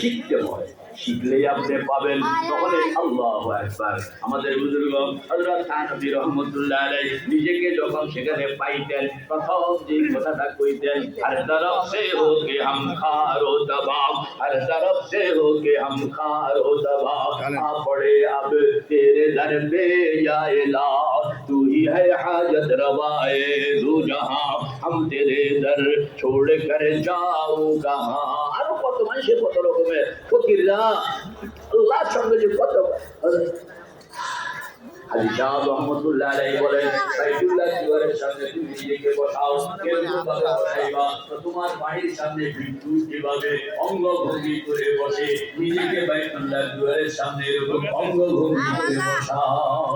শিখতে হয়। আপনি পাবেন। তখন আল্লাহ। একবার আমাদের বুজুর্গ হজরত আনবি রহমতুল্লাহ আলাই নিজেকে যখন সেখানে পাইতেন প্রথম যে কথাটা কইতেন আর তরফ সে হোকে হাম খার ও দবাব আর তরফ সে হোকে হাম খার ও দবাব পড়ে আব তেরে দর পে যায় লাভ तू ही है हाजत रवाए दो जहां हम तेरे दर छोड़ कर जाओ कहां আরো কত মানুষের কত রকমের ফকিররা আল্লাহর সঙ্গে যে কত হাজি শাহ রহমতুল্লাহ আলাইহি বলেন বাইতুল্লাহ জিওয়ারের সামনে তুমি নিজেকে বসাও কেরকম ভাবে বসাইবা তো তোমার বাড়ির সামনে বিদ্যুৎ যেভাবে অঙ্গভঙ্গি করে বসে নিজেকে বাইতুল্লাহ জিওয়ারের সামনে এরকম অঙ্গভঙ্গি করে বসাও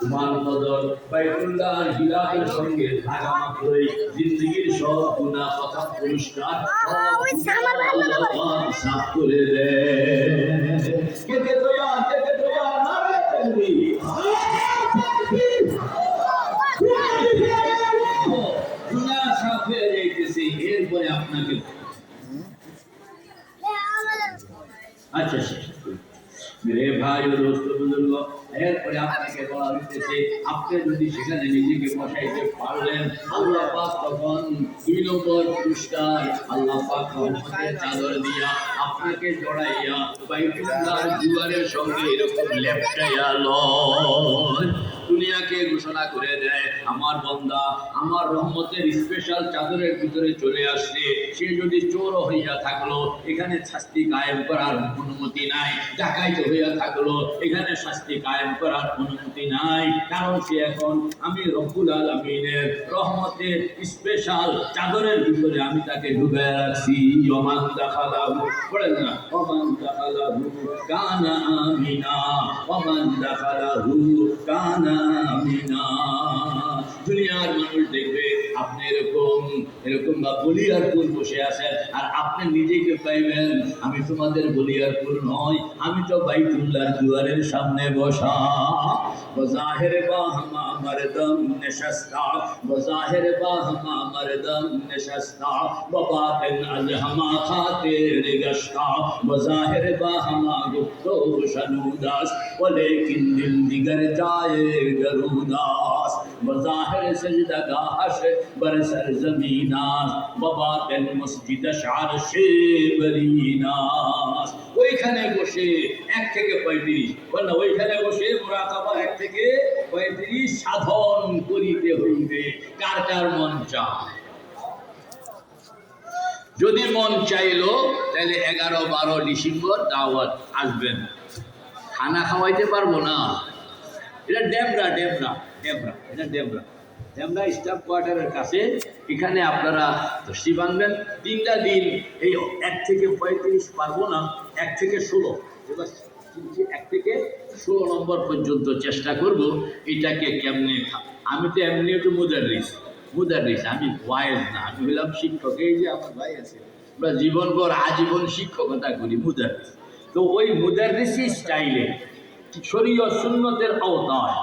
তোমার নজর সঙ্গে লাগা মাত্রই জিন্দগির সব গুনাহ কথা পরিষ্কার সব ওই সামার ভালো না বলে। আল্লাহ সাফ করে দেয় কে কে তোয়া কে কে তোয়া নারে তাকবীর গুনাহ সাফ হয়ে এরপরে আপনাকে আচ্ছা। মেরে ভাই ও দোস্ত বুজুর্গ, এরপরে আপনাকে বলা হইতেছে, আপনি যদি সেখানে নিজেকে বসাইতে পারলেন, আল্লাহ পাক তখন দুই নম্বর পুরস্কার, আল্লাহ পাক রহমতের চাদর দিয়া আপনাকে জড়াইয়া বাইতুল্লাহ দুয়ারের সঙ্গে এরকম লেপটাইয়া লয়। দুনিয়াকে ঘোষণা করে দেয়, আমার বন্দা, আমার রহমতের স্পেশাল চাদরের ভিতরে চলে আসছে। সে যদি চোর হইয়া থাকল, এখানে শাস্তি কায়েম করার অনুমতি নাই। ডাকাইতে হইয়া থাকল, এখানে শাস্তি কায়েম করার অনুমতি নাই। কারণ সে এখন আমি রব্বুল আলমিনের রহমতের স্পেশাল চাদরের ভিতরে আমি তাকে ডুবে রাখছি। অমান দেখালাহু, পড়েন না অমান দেখালাহু, কানা আমিনা অমান দেখালাহু, কানা আমিনা। দুনিয়ার মানুষ দেখবে, আপনি এরকম এরকম বা বলিয়ারপুর বসে আছেন, আর আপনি নিজেকে পাইবেন, আমি তোমাদের বলিয়ারপুর নয় আমি তো বাইতুল্লাহর দুয়ারের সামনে বসা। বজাহের বা হামা মরদম নশস্তা, বজাহের বা হামা মরদম নশস্তা, ববাতিন আজ হামা খাতির গশতা বজাহের বা হামা গুপ্তো শনুদাস ওলেকিন দিল দিগর যায় গরুদাস। বজাহের সজদা গাহশ বরসর জমিনাস ববাতিন মসজিদ শার বরিনাস। ওইখানে বসে এক থেকে পঁয়ত্রিশ বললাম ওইখানে বসে মোরাকাবা এক থেকে পঁয়ত্রিশ সাধন করিতে হইবে। কার কার মন চায়? যদি মন চাইলো, তাহলে এগারো বারো ডিসেম্বর দাওয়াত আসবেন। খানা খাওয়াইতে পারব না? এটা ডেমরা ডেমরা ডেমরা, এটা ডেমরা। ডেমরা স্টাফ কোয়ার্টারের কাছে এখানে আপনারা দশটি বাঁধবেন তিনটা দিন, এই এক থেকে পঁয়ত্রিশ পারব না, এক থেকে ষোলো। এবার এক থেকে ষোলো নম্বর পর্যন্ত চেষ্টা করব এটাকে কেমনে আমি তো এমনি একটু মুদারিস মুদারিস আমি ওয়াইজ না, আমি হলাম শিক্ষক, এই যে আমার ভাই আছে, আমরা জীবনভর আজীবন শিক্ষকতা করি মুদারিস তো ওই মুদারিসি স্টাইলে শরীয় সুন্নতের আওতায়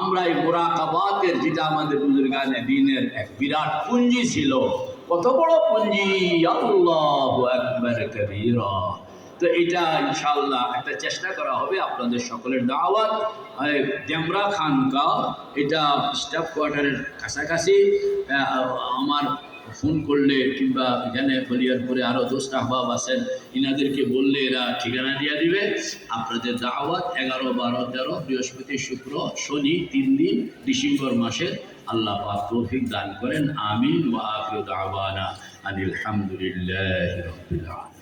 আমরা এই মোরাকাবাতের যেটা আমাদের বুজুর্গানে দিনের এক বিরাট পুঞ্জি ছিল। কত বড় পুঞ্জি আল্লাহ একবার কবিরা। তো এটা ইনশাল্লাহ একটা চেষ্টা করা হবে আপনাদের সকলের দাওয়াত। ডেমরা খানকা, এটা স্টাফ কোয়ার্টারের কাছাকাছি আমার ফোন করলে কিংবা এখানে বলিয়ারপুরে আরও দোষ আহবাব আছেন, ইনাদেরকে বললে এরা ঠিকানা দিয়ে দিবে। আপনাদের দাওয়াত এগারো, বারো, তেরো, বৃহস্পতি, শুক্র, শনি, তিন দিন, ডিসেম্বর মাসের। আল্লাহ পাক তৌফিক দান করেন। আমিন। ওয়া আখিরু দাওয়ানা আনিল হামদুলিল্লাহ আলামিন।